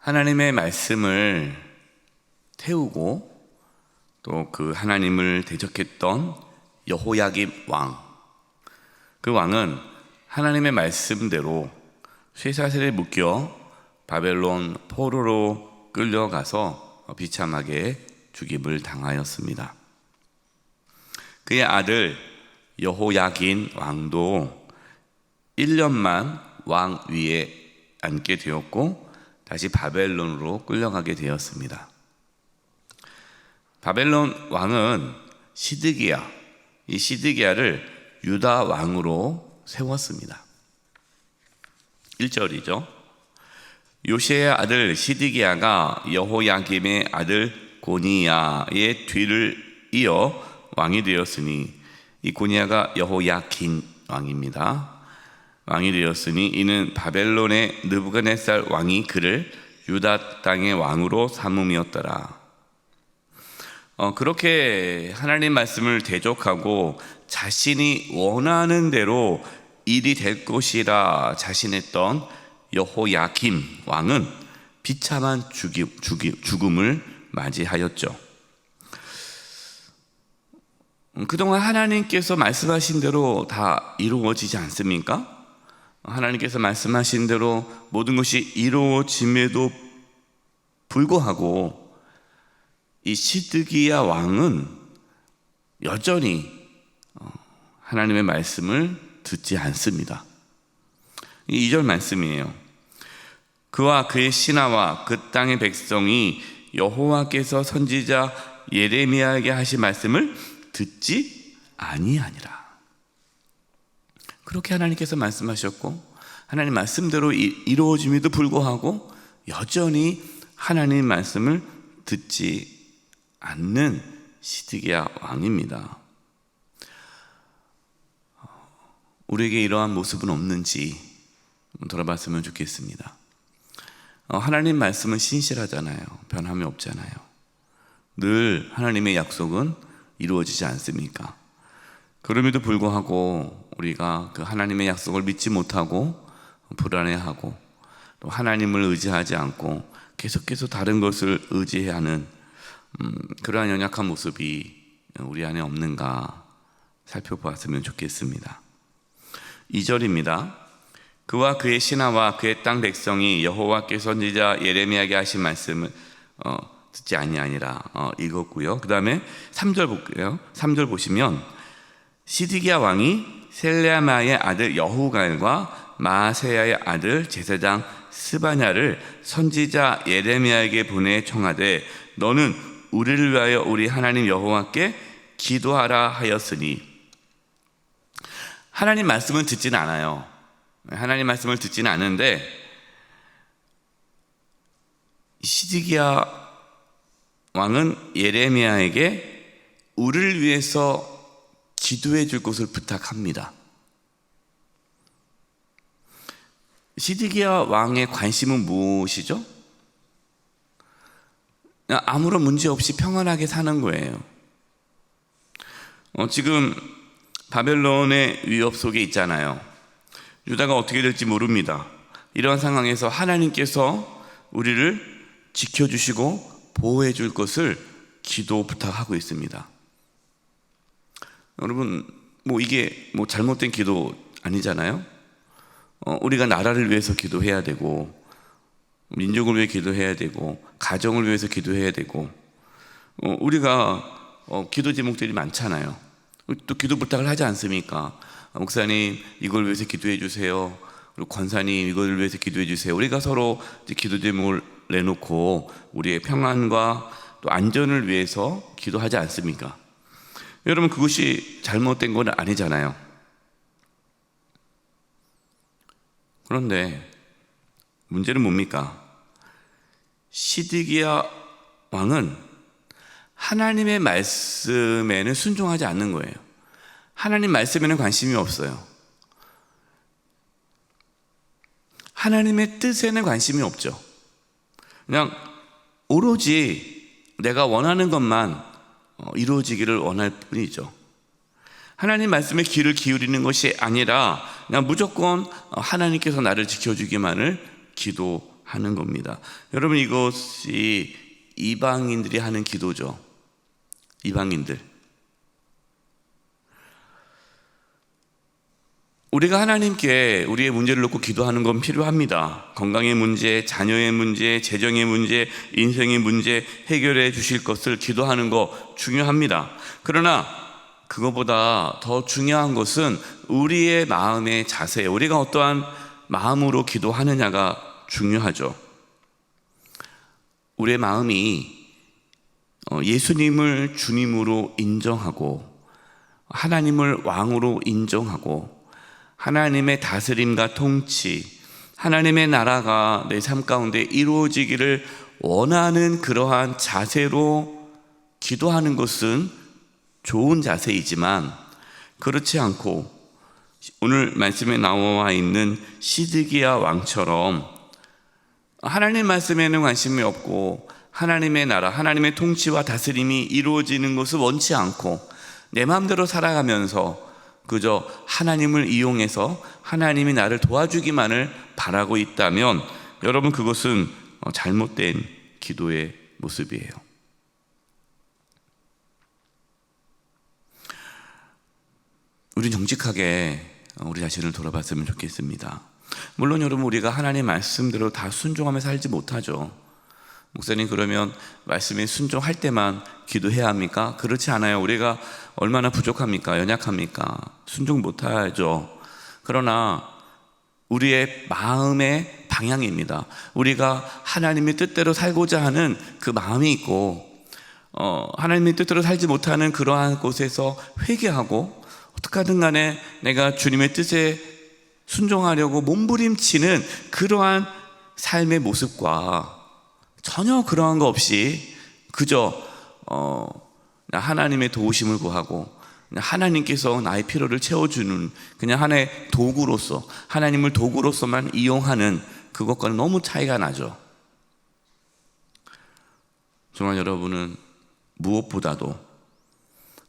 하나님의 말씀을 태우고 또 그 하나님을 대적했던 여호야김 왕. 그 왕은 하나님의 말씀대로 쇠사슬에 묶여 바벨론 포로로 끌려가서 비참하게 죽임을 당하였습니다. 그의 아들 여호야긴 왕도 1년만 왕 위에 앉게 되었고 다시 바벨론으로 끌려가게 되었습니다. 바벨론 왕은 시드기야, 이 시드기야를 유다 왕으로 세웠습니다. 1절이죠. 요시의 아들 시드기야가 여호야김의 아들 고니야의 뒤를 이어 왕이 되었으니 이 고니야가 여호야긴 왕입니다. 왕이 되었으니 이는 바벨론의 느부갓네살 왕이 그를 유다 땅의 왕으로 삼음이었더라. 어, 그렇게 하나님 말씀을 대적하고 자신이 원하는 대로 일이 될 것이라 자신했던 여호야김 왕은 비참한 죽이, 죽이, 죽음을 맞이하였죠. 음, 그동안 하나님께서 말씀하신 대로 다 이루어지지 않습니까? 하나님께서 말씀하신 대로 모든 것이 이루어짐에도 불구하고 이 시드기야 왕은 여전히 어, 하나님의 말씀을 듣지 않습니다. 이 2절 말씀이에요. 그와 그의 신하와 그 땅의 백성이 여호와께서 선지자 예레미야에게 하신 말씀을 듣지 아니하니라. 그렇게 하나님께서 말씀하셨고 하나님 말씀대로 이루어짐에도 불구하고 여전히 하나님 말씀을 듣지 않는 시드기야 왕입니다. 우리에게 이러한 모습은 없는지 돌아봤으면 좋겠습니다. 어, 하나님 말씀은 신실하잖아요. 변함이 없잖아요. 늘 하나님의 약속은 이루어지지 않습니까? 그럼에도 불구하고 우리가 그 하나님의 약속을 믿지 못하고 불안해하고 또 하나님을 의지하지 않고 계속해서 다른 것을 의지하는 음, 그러한 연약한 모습이 우리 안에 없는가 살펴보았으면 좋겠습니다. 2절입니다. 그와 그의 신하와 그의 땅 백성이 여호와께서 선지자 예레미야에게 하신 말씀을 어, 듣지 아니하니라 어, 읽었고요. 그 다음에 3절 볼게요. 3절 보시면 시디기야 왕이 셀레마의 아들 여후갈과 마세야의 아들 제사장 스바냐를 선지자 예레미야에게 보내 청하되 너는 우리를 위하여 우리 하나님 여호와께 기도하라 하였으니 하나님 말씀은 듣지는 않아요. 하나님 말씀을 듣지는 않는데 시디기야 왕은 예레미야에게 우리를 위해서 기도해 줄 것을 부탁합니다. 시디기야 왕의 관심은 무엇이죠? 아무런 문제 없이 평안하게 사는 거예요. 어, 지금 바벨론의 위협 속에 있잖아요. 유다가 어떻게 될지 모릅니다. 이러한 상황에서 하나님께서 우리를 지켜주시고 보호해 줄 것을 기도 부탁하고 있습니다. 여러분, 뭐 이게 뭐 잘못된 기도 아니잖아요? 어, 우리가 나라를 위해서 기도해야 되고, 민족을 위해 기도해야 되고, 가정을 위해서 기도해야 되고, 어, 우리가 어, 기도 제목들이 많잖아요. 또 기도 부탁을 하지 않습니까? 목사님 이걸 위해서 기도해 주세요. 그리고 권사님 이걸 위해서 기도해 주세요. 우리가 서로 기도 제목을 내놓고 우리의 평안과 또 안전을 위해서 기도하지 않습니까? 여러분 그것이 잘못된 건 아니잖아요. 그런데 문제는 뭡니까? 시드기야 왕은 하나님의 말씀에는 순종하지 않는 거예요. 하나님 말씀에는 관심이 없어요. 하나님의 뜻에는 관심이 없죠. 그냥 오로지 내가 원하는 것만 어, 이루어지기를 원할 뿐이죠. 하나님 말씀에 귀를 기울이는 것이 아니라 그냥 무조건 어, 하나님께서 나를 지켜주기만을 기도 하는 겁니다. 여러분 이것이 이방인들이 하는 기도죠. 이방인들. 우리가 하나님께 우리의 문제를 놓고 기도하는 건 필요합니다. 건강의 문제, 자녀의 문제, 재정의 문제, 인생의 문제 해결해 주실 것을 기도하는 거 중요합니다. 그러나 그것보다 더 중요한 것은 우리의 마음의 자세, 우리가 어떠한 마음으로 기도하느냐가 중요하죠. 우리의 마음이 어, 예수님을 주님으로 인정하고 하나님을 왕으로 인정하고 하나님의 다스림과 통치, 하나님의 나라가 내 삶 가운데 이루어지기를 원하는 그러한 자세로 기도하는 것은 좋은 자세이지만 그렇지 않고 오늘 말씀에 나와 있는 시드기야 왕처럼 하나님 말씀에는 관심이 없고 하나님의 나라, 하나님의 통치와 다스림이 이루어지는 것을 원치 않고 내 마음대로 살아가면서 그저 하나님을 이용해서 하나님이 나를 도와주기만을 바라고 있다면 여러분 그것은 어, 잘못된 기도의 모습이에요. 우리 정직하게 어, 우리 자신을 돌아봤으면 좋겠습니다. 물론 여러분 우리가 하나님 말씀대로 다 순종하며 살지 못하죠. 목사님 그러면 말씀에 순종할 때만 기도해야 합니까? 그렇지 않아요. 우리가 얼마나 부족합니까? 연약합니까? 순종 못하죠. 그러나 우리의 마음의 방향입니다. 우리가 하나님의 뜻대로 살고자 하는 그 마음이 있고 어, 하나님의 뜻대로 살지 못하는 그러한 곳에서 회개하고 어떻게 하든 간에 내가 주님의 뜻에 순종하려고 몸부림치는 그러한 삶의 모습과 전혀 그러한 거 없이 그저 어, 하나님의 도우심을 구하고 하나님께서 나의 필요를 채워주는 그냥 하나의 도구로서 하나님을 도구로서만 이용하는 그것과는 너무 차이가 나죠. 정말 여러분은 무엇보다도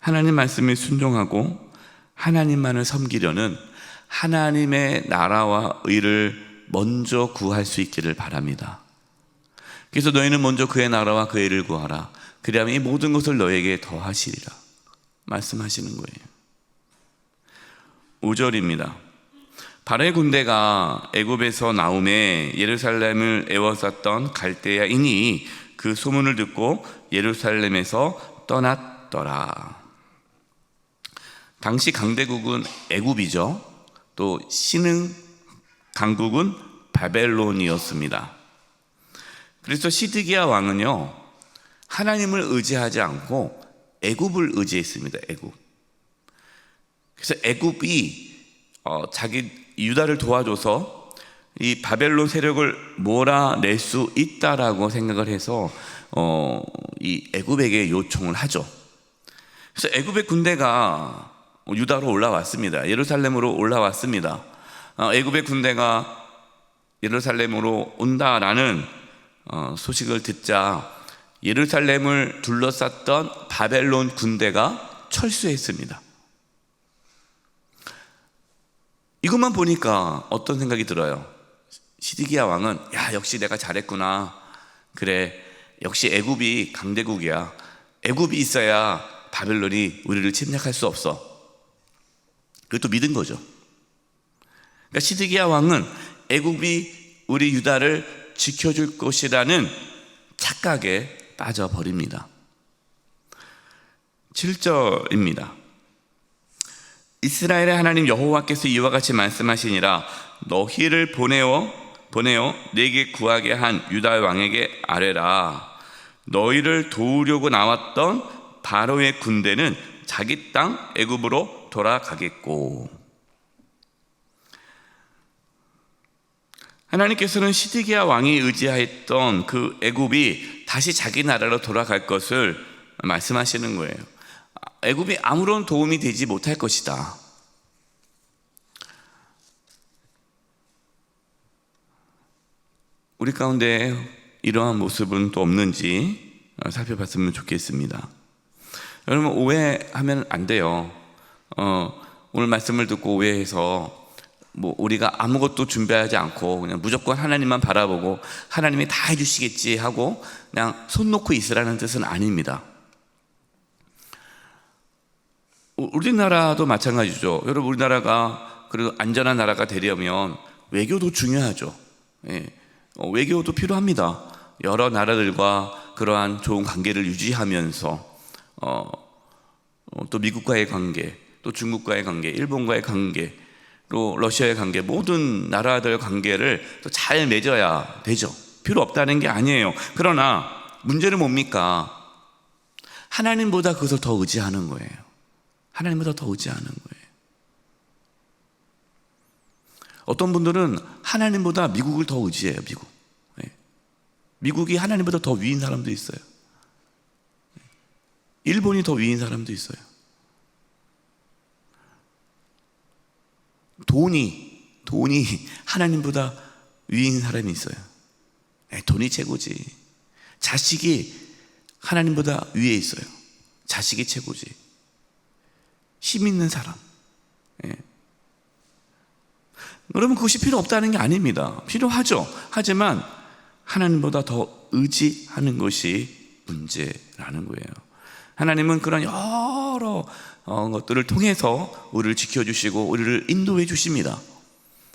하나님 말씀에 순종하고 하나님만을 섬기려는 하나님의 나라와 의를 먼저 구할 수 있기를 바랍니다. 그래서 너희는 먼저 그의 나라와 그의 의를 구하라. 그리하면 이 모든 것을 너에게 더하시리라. 말씀하시는 거예요. 5절입니다. 바로의 군대가 애굽에서 나오매 예루살렘을 애워쌌던 갈대야인이 그 소문을 듣고 예루살렘에서 떠났더라. 당시 강대국은 애굽이죠. 또 신흥 강국은 바벨론이었습니다. 그래서 시드기야 왕은요 하나님을 의지하지 않고 애굽을 의지했습니다. 애굽. 그래서 애굽이 어, 자기 유다를 도와줘서 이 바벨론 세력을 몰아낼 수 있다라고 생각을 해서 어, 이 애굽에게 요청을 하죠. 그래서 애굽의 군대가 유다로 올라왔습니다. 예루살렘으로 올라왔습니다. 어, 애굽의 군대가 예루살렘으로 온다라는 어, 소식을 듣자 예루살렘을 둘러쌌던 바벨론 군대가 철수했습니다. 이것만 보니까 어떤 생각이 들어요? 시디기야 왕은 야 역시 내가 잘했구나. 그래 역시 애굽이 강대국이야. 애굽이 있어야 바벨론이 우리를 침략할 수 없어. 그것도 믿은 거죠. 그러니까 시드기야 왕은 애굽이 우리 유다를 지켜줄 것이라는 착각에 빠져버립니다. 7절입니다. 이스라엘의 하나님 여호와께서 이와 같이 말씀하시니라 너희를 보내어 보내어 내게 구하게 한 유다 왕에게 아뢰라 너희를 도우려고 나왔던 바로의 군대는 자기 땅 애굽으로 돌아가겠고 하나님께서는 시드기야 왕이 의지하였던 그 애굽이 다시 자기 나라로 돌아갈 것을 말씀하시는 거예요. 애굽이 아무런 도움이 되지 못할 것이다. 우리 가운데 이러한 모습은 또 없는지 살펴봤으면 좋겠습니다. 여러분 오해하면 안 돼요. 어, 오늘 말씀을 듣고 오해해서 뭐 우리가 아무것도 준비하지 않고 그냥 무조건 하나님만 바라보고 하나님이 다 해주시겠지 하고 그냥 손 놓고 있으라는 뜻은 아닙니다. 우- 우리나라도 마찬가지죠. 여러분 우리나라가 그래도 안전한 나라가 되려면 외교도 중요하죠. 예. 어, 외교도 필요합니다. 여러 나라들과 그러한 좋은 관계를 유지하면서 어, 어, 또 미국과의 관계, 또 중국과의 관계, 일본과의 관계, 또 러시아의 관계, 모든 나라들 관계를 또 잘 맺어야 되죠. 필요 없다는 게 아니에요. 그러나 문제는 뭡니까? 하나님보다 그것을 더 의지하는 거예요. 하나님보다 더 의지하는 거예요. 어떤 분들은 하나님보다 미국을 더 의지해요, 미국. 예. 미국이 하나님보다 더 위인 사람도 있어요. 일본이 더 위인 사람도 있어요. 돈이, 돈이 하나님보다 위인 사람이 있어요. 예, 돈이 최고지. 자식이 하나님보다 위에 있어요. 자식이 최고지. 힘 있는 사람. 예. 여러분 그것이 필요 없다는 게 아닙니다. 필요하죠. 하지만 하나님보다 더 의지하는 것이 문제라는 거예요. 하나님은 그런 여러 어, 것들을 통해서 우리를 지켜주시고 우리를 인도해 주십니다.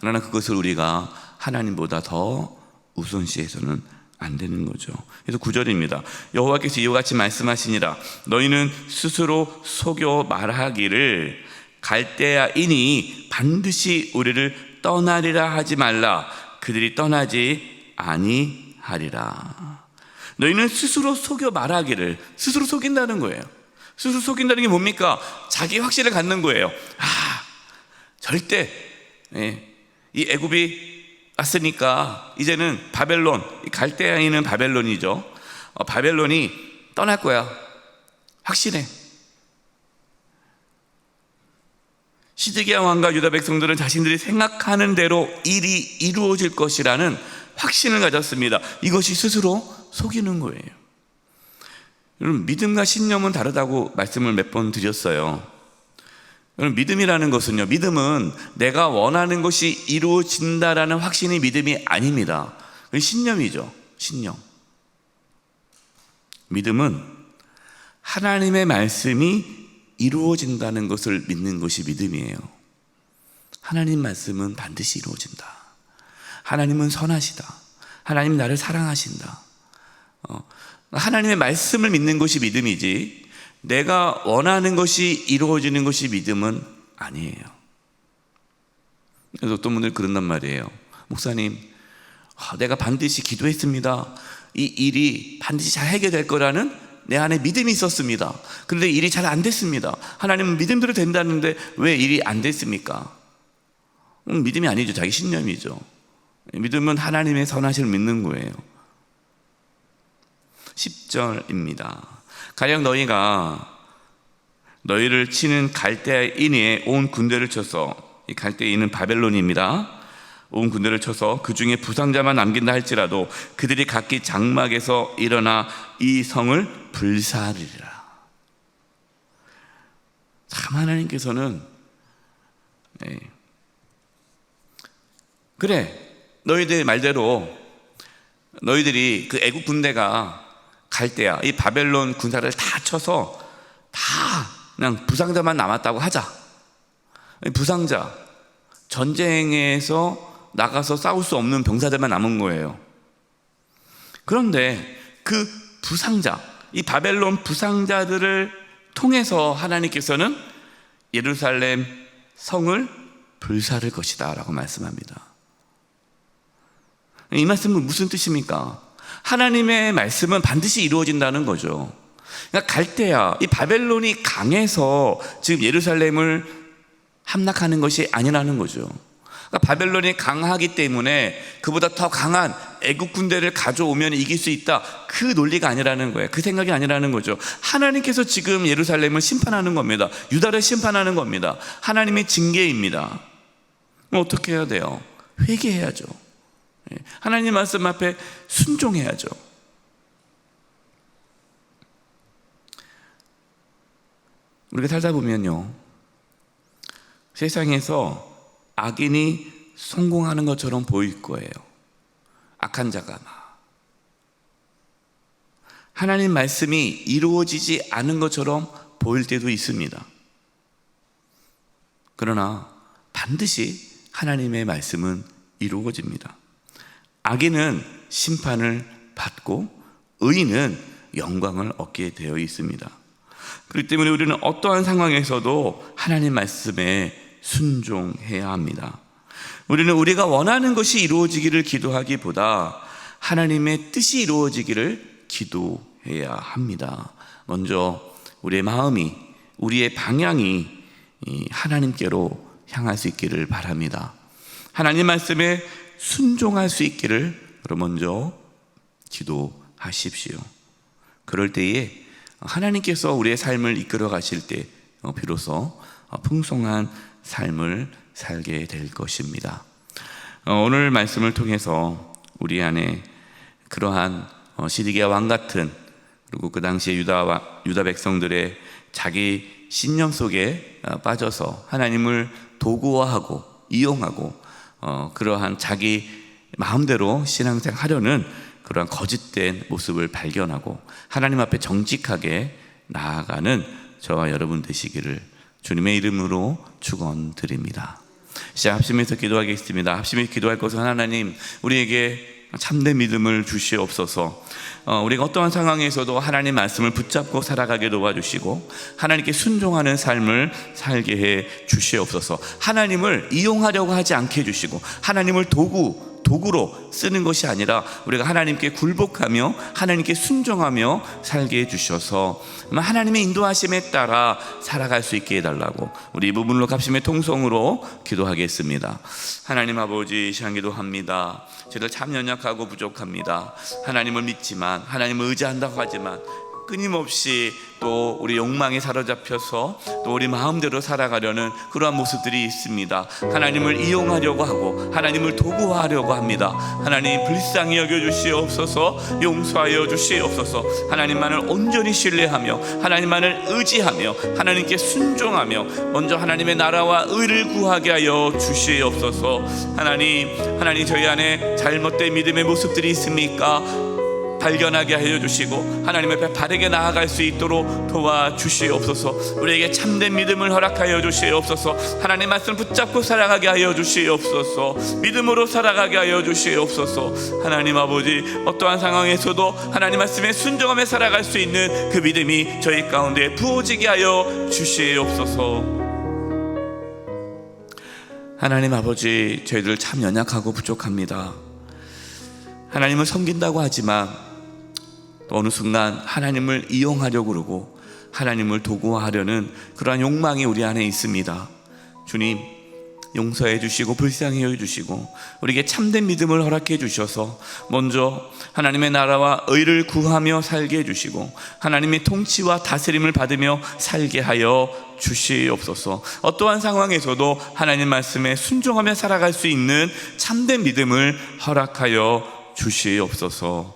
그러나 그것을 우리가 하나님보다 더 우선시해서는 안 되는 거죠. 그래서 구절입니다. 여호와께서 이와 같이 말씀하시니라. 너희는 스스로 속여 말하기를 갈대아인이 반드시 우리를 떠나리라 하지 말라. 그들이 떠나지 아니하리라. 너희는 스스로 속여 말하기를 스스로 속인다는 거예요. 스스로 속인다는 게 뭡니까? 자기 확신을 갖는 거예요. 아, 절대 예, 이 애굽이 왔으니까 이제는 바벨론 갈대아인은 바벨론이죠. 어, 바벨론이 떠날 거야. 확실해. 시드기야 왕과 유다 백성들은 자신들이 생각하는 대로 일이 이루어질 것이라는 확신을 가졌습니다. 이것이 스스로 속이는 거예요. 여러분 믿음과 신념은 다르다고 말씀을 몇 번 드렸어요. 여러분 믿음이라는 것은요. 믿음은 내가 원하는 것이 이루어진다라는 확신이 믿음이 아닙니다. 신념이죠. 신념. 믿음은 하나님의 말씀이 이루어진다는 것을 믿는 것이 믿음이에요. 하나님 말씀은 반드시 이루어진다. 하나님은 선하시다. 하나님 나를 사랑하신다. 어, 하나님의 말씀을 믿는 것이 믿음이지 내가 원하는 것이 이루어지는 것이 믿음은 아니에요. 그래서 어떤 분들 그런단 말이에요. 목사님, 아, 내가 반드시 기도했습니다. 이 일이 반드시 잘 해결될 거라는 내 안에 믿음이 있었습니다. 그런데 일이 잘 안 됐습니다. 하나님은 믿음대로 된다는데 왜 일이 안 됐습니까? 음, 믿음이 아니죠. 자기 신념이죠. 믿음은 하나님의 선하심을 믿는 거예요. 10절입니다. 가령 너희가 너희를 치는 갈대인에 온 군대를 쳐서 이 갈대인은 바벨론입니다. 온 군대를 쳐서 그 중에 부상자만 남긴다 할지라도 그들이 각기 장막에서 일어나 이 성을 불사르리라. 참 하나님께서는 네. 그래 너희들 말대로 너희들이 그 애국 군대가 갈 때야 이 바벨론 군사를 다 쳐서 다 그냥 부상자만 남았다고 하자. 부상자 전쟁에서 나가서 싸울 수 없는 병사들만 남은 거예요. 그런데 그 부상자, 이 바벨론 부상자들을 통해서 하나님께서는 예루살렘 성을 불사를 것이다 라고 말씀합니다. 이 말씀은 무슨 뜻입니까? 하나님의 말씀은 반드시 이루어진다는 거죠. 그러니까 갈대야, 이 바벨론이 강해서 지금 예루살렘을 함락하는 것이 아니라는 거죠. 그러니까 바벨론이 강하기 때문에 그보다 더 강한 애국 군대를 가져오면 이길 수 있다. 그 논리가 아니라는 거예요. 그 생각이 아니라는 거죠. 하나님께서 지금 예루살렘을 심판하는 겁니다. 유다를 심판하는 겁니다. 하나님의 징계입니다. 어떻게 해야 돼요? 회개해야죠. 예, 하나님 말씀 앞에 순종해야죠. 우리가 살다 보면요. 세상에서 악인이 성공하는 것처럼 보일 거예요. 악한 자가 막. 하나님 말씀이 이루어지지 않은 것처럼 보일 때도 있습니다. 그러나 반드시 하나님의 말씀은 이루어집니다. 악인은 심판을 받고 의인은 영광을 얻게 되어 있습니다. 그렇기 때문에 우리는 어떠한 상황에서도 하나님 말씀에 순종해야 합니다. 우리는 우리가 원하는 것이 이루어지기를 기도하기보다 하나님의 뜻이 이루어지기를 기도해야 합니다. 먼저 우리의 마음이 우리의 방향이 이 하나님께로 향할 수 있기를 바랍니다. 하나님 말씀에 순종할 수 있기를 먼저 기도하십시오. 그럴 때에 하나님께서 우리의 삶을 이끌어 가실 때 어, 비로소 풍성한 삶을 살게 될 것입니다. 어, 오늘 말씀을 통해서 우리 안에 그러한 어, 시디게와 왕 같은 그리고 그 당시에 유다 유다 백성들의 자기 신념 속에 빠져서 하나님을 도구화하고 이용하고 그러한 자기 마음대로 신앙생활 하려는 그러한 거짓된 모습을 발견하고 하나님 앞에 정직하게 나아가는 저와 여러분 되시기를 주님의 이름으로 축원드립니다. 시작 합심해서 기도하겠습니다. 합심해서 기도할 것은 하나님 우리에게 참된 믿음을 주시옵소서. 어, 우리가 어떠한 상황에서도 하나님 말씀을 붙잡고 살아가게 도와주시고 하나님께 순종하는 삶을 살게 해 주시옵소서. 하나님을 이용하려고 하지 않게 해 주시고 하나님을 도구 도구로 쓰는 것이 아니라 우리가 하나님께 굴복하며 하나님께 순종하며 살게 해주셔서 하나님의 인도하심에 따라 살아갈 수 있게 해달라고 우리 부분로 값심의 통성으로 기도하겠습니다. 하나님 아버지 시한기도 합니다. 저희들 참 연약하고 부족합니다. 하나님을 믿지만 하나님을 의지한다고 하지만 끊임없이 또 우리 욕망에 사로잡혀서 또 우리 마음대로 살아가려는 그러한 모습들이 있습니다. 하나님을 이용하려고 하고 하나님을 도구화하려고 합니다. 하나님 불쌍히 여겨 주시옵소서, 용서하여 주시옵소서. 하나님만을 온전히 신뢰하며 하나님만을 의지하며 하나님께 순종하며 먼저 하나님의 나라와 의를 구하게 하여 주시옵소서. 하나님, 하나님 저희 안에 잘못된 믿음의 모습들이 있습니까? 발견하게 하여 주시고 하나님 앞에 바르게 나아갈 수 있도록 도와주시옵소서. 우리에게 참된 믿음을 허락하여 주시옵소서. 하나님 말씀 붙잡고 살아가게 하여 주시옵소서. 믿음으로 살아가게 하여 주시옵소서. 하나님 아버지 어떠한 상황에서도 하나님 말씀에 순종하며 살아갈 수 있는 그 믿음이 저희 가운데 부어지게 하여 주시옵소서. 하나님 아버지 저희들 참 연약하고 부족합니다. 하나님을 섬긴다고 하지만 또 어느 순간 하나님을 이용하려고 그러고 하나님을 도구화하려는 그러한 욕망이 우리 안에 있습니다. 주님, 용서해 주시고 불쌍히 여 주시고 우리에게 참된 믿음을 허락해 주셔서 먼저 하나님의 나라와 의를 구하며 살게 해 주시고 하나님의 통치와 다스림을 받으며 살게 하여 주시옵소서. 어떠한 상황에서도 하나님 말씀에 순종하며 살아갈 수 있는 참된 믿음을 허락하여 주시옵소서.